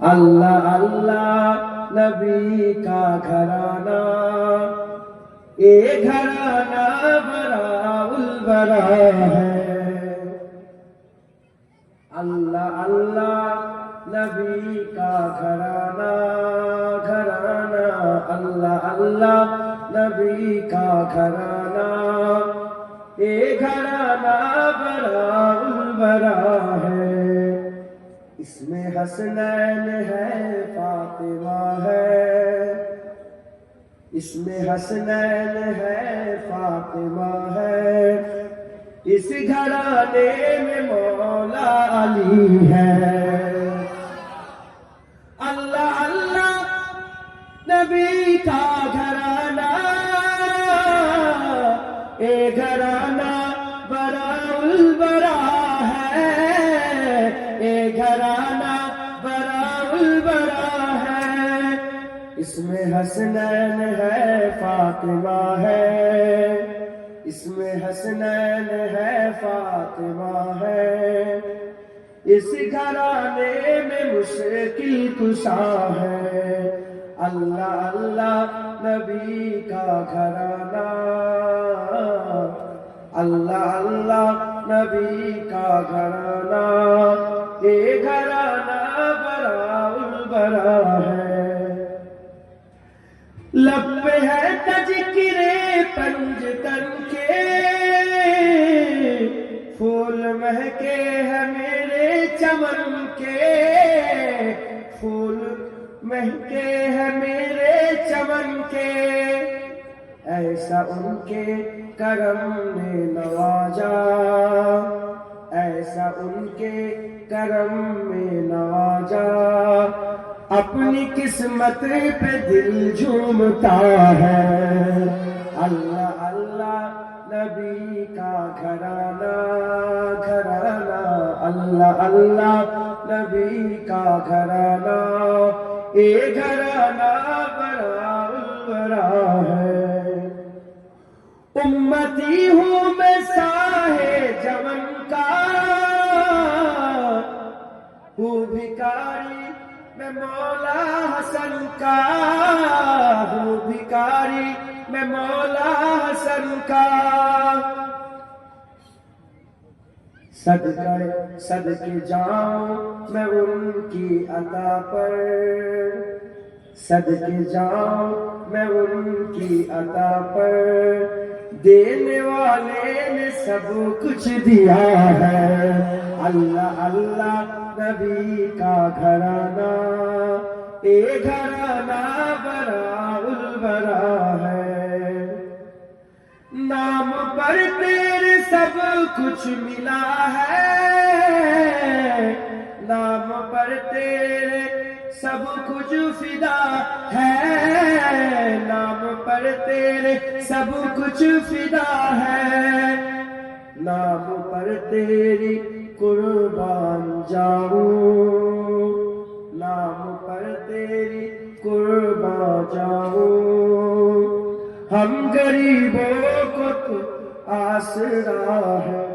اللہ اللہ نبی کا گھرانہ اے گھرانہ برا البرا ہے اللہ اللہ نبی کا گھرانہ گھرانہ اللہ اللہ نبی کا گھرانہ اے گھرانہ بڑا البرا ہے اس میں حسنین ہے فاطمہ ہے۔ اس میں حسنین ہے فاطمہ ہے۔ اس گھرانے میں مولا میں حسنین ہے، فاطمہ ہے۔ اس میں حسنین ہے، فاطمہ ہے۔ اس گھرانے میں مشکل کشا ہے۔ اللہ اللہ نبی کا گھرانہ۔ اللہ اللہ نبی کا گھرانہ۔ یہ گھرانہ بڑا البرا ہے۔ لب ہے تذکرے پنج تن کے۔ پھول مہکے ہیں میرے چمن کے۔ پھول مہکے ہیں میرے چمن کے۔ ایسا ان کے کرم نے نوازا۔ ایسا ان کے کرم میں نوازا۔ اپنی قسمت پہ دل جھومتا ہے۔ اللہ اللہ، نبی کا گھرانہ گھرانہ۔ اللہ اللہ، نبی کا گھرانہ۔ اے گھرانہ، بڑا بڑا ہے۔ امتی ہوں میں ساہے جمن کا۔ ہوں بھکاری میں مولا حسن کا ہوں بھکاری، میں مولا حسن کا۔ صدقہ صدقے جاؤں میں ان کی عطا پر۔ صدقے جاؤں میں ان کی عطا پر۔ دینے والے نے سب کچھ دیا ہے۔ اللہ اللہ نبی کا گھرانہ اے گھرانہ بڑا البرا ہے نام پر تیرے سب کچھ ملا ہے نام پر تیرے سب کچھ فدا ہے نام پر تیرے سب کچھ فدا ہے نام پر تیری قربان جاؤں نام پر تیری قربان جاؤں ہم غریبوں کو تو آسرا ہے